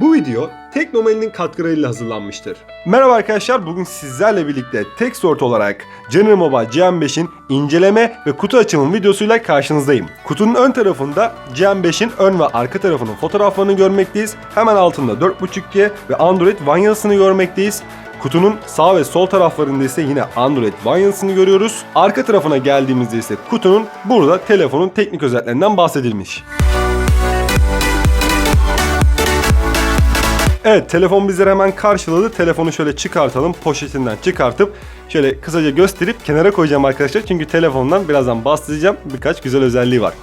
Bu video Teknomel'in katkılarıyla hazırlanmıştır. Merhaba arkadaşlar, bugün sizlerle birlikte Techsort olarak General Mobile GM5'in inceleme ve kutu açılım videosuyla karşınızdayım. Kutunun ön tarafında GM5'in ön ve arka tarafının fotoğraflarını görmekteyiz. Hemen altında 4.5G ve Android One yazısını görmekteyiz. Kutunun sağ ve sol taraflarında ise yine Android One yazısını görüyoruz. Arka tarafına geldiğimizde ise kutunun burada telefonun teknik özelliklerinden bahsedilmiş. Evet telefon bizleri hemen karşıladı. Telefonu şöyle çıkartalım. Poşetinden çıkartıp şöyle kısaca gösterip kenara koyacağım arkadaşlar. Çünkü telefondan birazdan bahsedeceğim. Birkaç güzel özelliği var.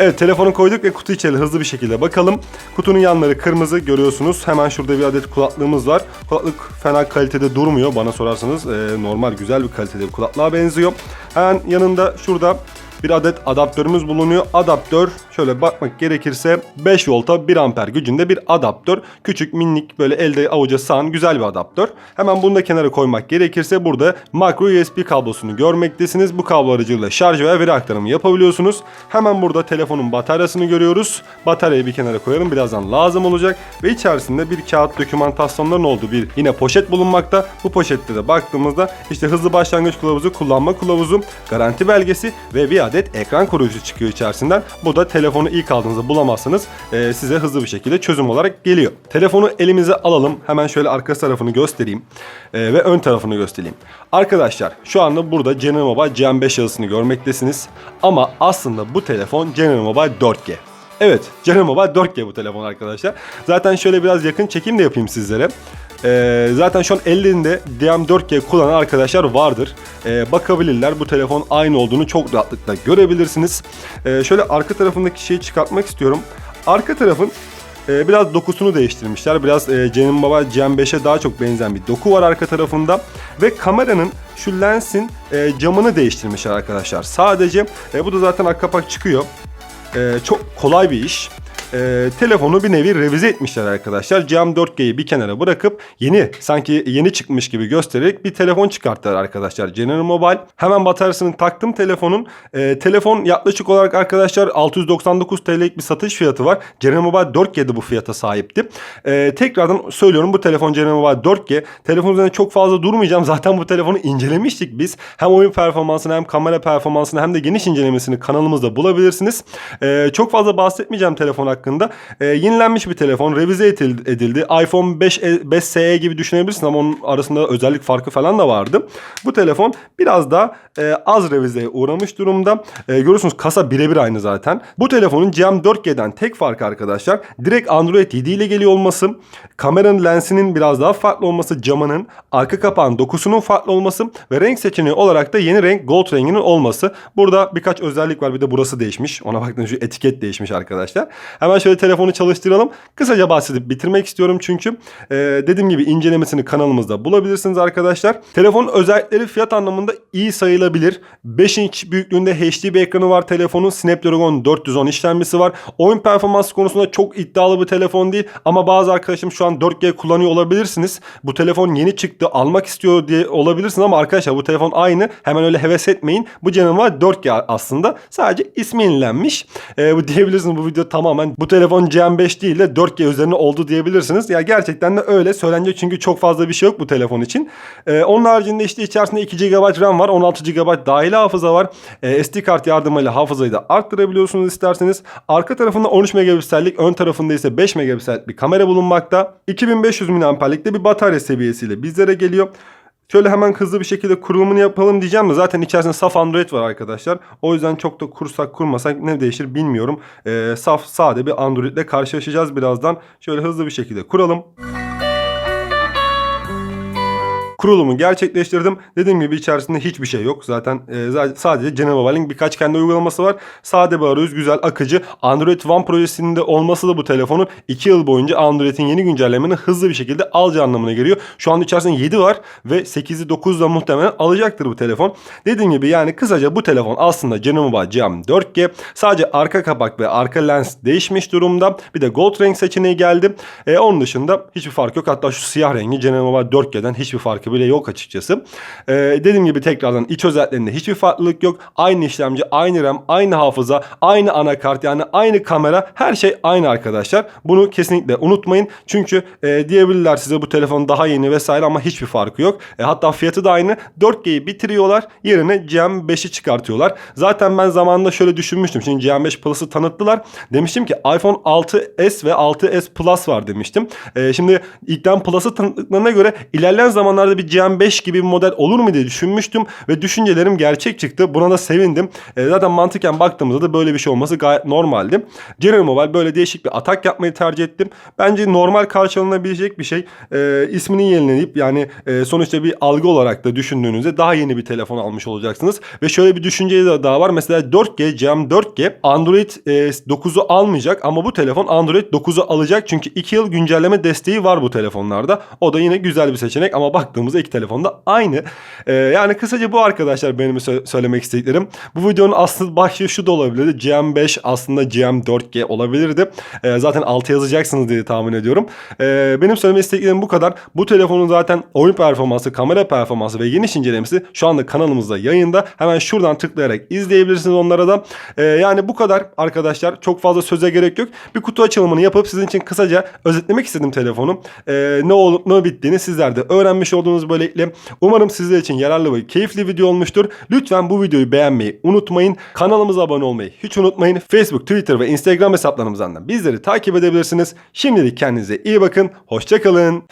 Evet telefonu koyduk ve kutu içeri hızlı bir şekilde bakalım. Kutunun yanları kırmızı görüyorsunuz. Hemen şurada bir adet kulaklığımız var. Kulaklık fena kalitede durmuyor bana sorarsanız. Ee, normal güzel bir kalitede bir kulaklığa benziyor. Hemen yanında şurada bir adet adaptörümüz bulunuyor. Adaptör şöyle bakmak gerekirse 5 volta 1 amper gücünde bir adaptör. Küçük minik böyle elde avuca sığan güzel bir adaptör. Hemen bunu da kenara koymak gerekirse burada micro USB kablosunu görmektesiniz. Bu kablo aracılığıyla şarj veya veri aktarımı yapabiliyorsunuz. Hemen burada telefonun bataryasını görüyoruz. Bataryayı bir kenara koyalım birazdan lazım olacak. Ve içerisinde bir kağıt dokümantasyonların olduğu bir yine poşet bulunmakta. Bu poşette de baktığımızda işte hızlı başlangıç kılavuzu, kullanma kılavuzu, garanti belgesi ve bir adet ekran koruyucusu çıkıyor içerisinden. Bu da telefonu ilk aldığınızda bulamazsanız e, size hızlı bir şekilde çözüm olarak geliyor. Telefonu elimize alalım. Hemen şöyle arka tarafını göstereyim. E, ve ön tarafını göstereyim. Arkadaşlar şu anda burada General Mobile GM5 yazısını görmektesiniz. Ama aslında bu telefon General Mobile 4G. Evet, General Mobile 4G bu telefon arkadaşlar. Zaten şöyle biraz yakın çekim de yapayım sizlere. Ee, zaten şu an ellerinde DM4G kullanan arkadaşlar vardır. Ee, bakabilirler. Bu telefon aynı olduğunu çok rahatlıkla görebilirsiniz. Ee, şöyle arka tarafındaki şeyi çıkartmak istiyorum. Arka tarafın e, biraz dokusunu değiştirmişler. Biraz e, General Mobile GM5'e daha çok benzeyen bir doku var arka tarafında. Ve kameranın şu lensin e, camını değiştirmişler arkadaşlar. Sadece e, bu da zaten arka kapak çıkıyor. Ee, çok kolay bir iş. Ee, telefonu bir nevi revize etmişler arkadaşlar. GM4G'yi bir kenara bırakıp yeni sanki yeni çıkmış gibi göstererek bir telefon çıkarttılar arkadaşlar. General Mobile. Hemen bataryasını taktım telefonun. Ee, telefon yaklaşık olarak arkadaşlar 699 TL'lik bir satış fiyatı var. General Mobile 4G'de bu fiyata sahipti. Ee, tekrardan söylüyorum bu telefon General Mobile 4G. Telefon üzerinde çok fazla durmayacağım. Zaten bu telefonu incelemiştik biz. Hem oyun performansını hem kamera performansını hem de geniş incelemesini kanalımızda bulabilirsiniz. Ee, çok fazla bahsetmeyeceğim telefon hakkında. Ee, yenilenmiş bir telefon. Revize edildi. iPhone 5, 5 SE gibi düşünebilirsin ama onun arasında özellik farkı falan da vardı. Bu telefon biraz daha e, az revizeye uğramış durumda. E, görüyorsunuz kasa birebir aynı zaten. Bu telefonun GM4G'den tek farkı arkadaşlar direkt Android 7 ile geliyor olması, kameranın lensinin biraz daha farklı olması, camının, arka kapağın dokusunun farklı olması ve renk seçeneği olarak da yeni renk gold renginin olması. Burada birkaç özellik var. Bir de burası değişmiş. Ona baktığınız şu etiket değişmiş arkadaşlar. Hemen şöyle telefonu çalıştıralım. Kısaca bahsedip bitirmek istiyorum çünkü e, dediğim gibi incelemesini kanalımızda bulabilirsiniz arkadaşlar. Telefonun özellikleri fiyat anlamında iyi sayılabilir. 5 inç büyüklüğünde HD bir ekranı var telefonun. Snapdragon 410 işlemcisi var. Oyun performansı konusunda çok iddialı bir telefon değil ama bazı arkadaşım şu an 4G kullanıyor olabilirsiniz. Bu telefon yeni çıktı almak istiyor diye olabilirsiniz ama arkadaşlar bu telefon aynı. Hemen öyle heves etmeyin. Bu General 4G aslında. Sadece ismi yenilenmiş. Ee, bu diyebilirsiniz bu video tamamen bu telefon GM5 değil de 4G üzerine oldu diyebilirsiniz. Ya gerçekten de öyle söylenecek çünkü çok fazla bir şey yok bu telefon için. Ee, onun haricinde işte içerisinde 2 GB RAM var. 16 GB dahili hafıza var. Ee, SD kart yardımıyla hafızayı da arttırabiliyorsunuz isterseniz. Arka tarafında 13 megapiksellik, ön tarafında ise 5 megapiksellik bir kamera bulunmakta. 2500 mAh'lik de bir batarya seviyesiyle bizlere geliyor. Şöyle hemen hızlı bir şekilde kurulumunu yapalım diyeceğim de zaten içerisinde saf Android var arkadaşlar. O yüzden çok da kursak kurmasak ne değişir bilmiyorum. Ee, saf sade bir Android ile karşılaşacağız birazdan. Şöyle hızlı bir şekilde kuralım. Kurulumu gerçekleştirdim. Dediğim gibi içerisinde hiçbir şey yok. Zaten e, sadece General Mobile'in birkaç kendi uygulaması var. Sade bir arayüz, güzel, akıcı. Android One projesinde olması da bu telefonun 2 yıl boyunca Android'in yeni güncellemeni hızlı bir şekilde alacağı anlamına geliyor. Şu an içerisinde 7 var ve 8'i 9 da muhtemelen alacaktır bu telefon. Dediğim gibi yani kısaca bu telefon aslında Mobile GM 4G. Sadece arka kapak ve arka lens değişmiş durumda. Bir de gold renk seçeneği geldi. E, onun dışında hiçbir fark yok. Hatta şu siyah rengi Mobile 4G'den hiçbir farkı farkı bile yok açıkçası. Ee, dediğim gibi tekrardan iç özelliklerinde hiçbir farklılık yok. Aynı işlemci, aynı RAM, aynı hafıza, aynı anakart yani aynı kamera her şey aynı arkadaşlar. Bunu kesinlikle unutmayın. Çünkü e, diyebilirler size bu telefon daha yeni vesaire ama hiçbir farkı yok. E, hatta fiyatı da aynı. 4G'yi bitiriyorlar. Yerine GM5'i çıkartıyorlar. Zaten ben zamanında şöyle düşünmüştüm. Şimdi GM5 Plus'ı tanıttılar. Demiştim ki iPhone 6s ve 6s Plus var demiştim. E, şimdi ilkten Plus'ı tanıttıklarına göre ilerleyen zamanlarda bir GM5 gibi bir model olur mu diye düşünmüştüm ve düşüncelerim gerçek çıktı. Buna da sevindim. E, zaten mantıken baktığımızda da böyle bir şey olması gayet normaldi. General Mobile böyle değişik bir atak yapmayı tercih ettim. Bence normal karşılanabilecek bir şey. E, ismini yenilenip yani e, sonuçta bir algı olarak da düşündüğünüzde daha yeni bir telefon almış olacaksınız. Ve şöyle bir düşünce de daha var. Mesela 4G, GM 4G Android e, 9'u almayacak ama bu telefon Android 9'u alacak. Çünkü 2 yıl güncelleme desteği var bu telefonlarda. O da yine güzel bir seçenek ama baktığımızda iki telefonda aynı. E, yani kısaca bu arkadaşlar benim sö- söylemek istediklerim. Bu videonun aslında başlığı şu da olabilirdi. GM5 aslında GM4G olabilirdi. E, zaten altı yazacaksınız diye tahmin ediyorum. E, benim söylemek istediklerim bu kadar. Bu telefonun zaten oyun performansı, kamera performansı ve geniş incelemesi şu anda kanalımızda yayında. Hemen şuradan tıklayarak izleyebilirsiniz onlara da. E, yani bu kadar arkadaşlar. Çok fazla söze gerek yok. Bir kutu açılımını yapıp sizin için kısaca özetlemek istedim telefonu. E, ne olup ne bittiğini sizler de öğrenmiş olduğunuz böylelikle. Umarım sizler için yararlı ve keyifli video olmuştur. Lütfen bu videoyu beğenmeyi unutmayın. Kanalımıza abone olmayı hiç unutmayın. Facebook, Twitter ve Instagram hesaplarımızdan da bizleri takip edebilirsiniz. Şimdilik kendinize iyi bakın. Hoşçakalın.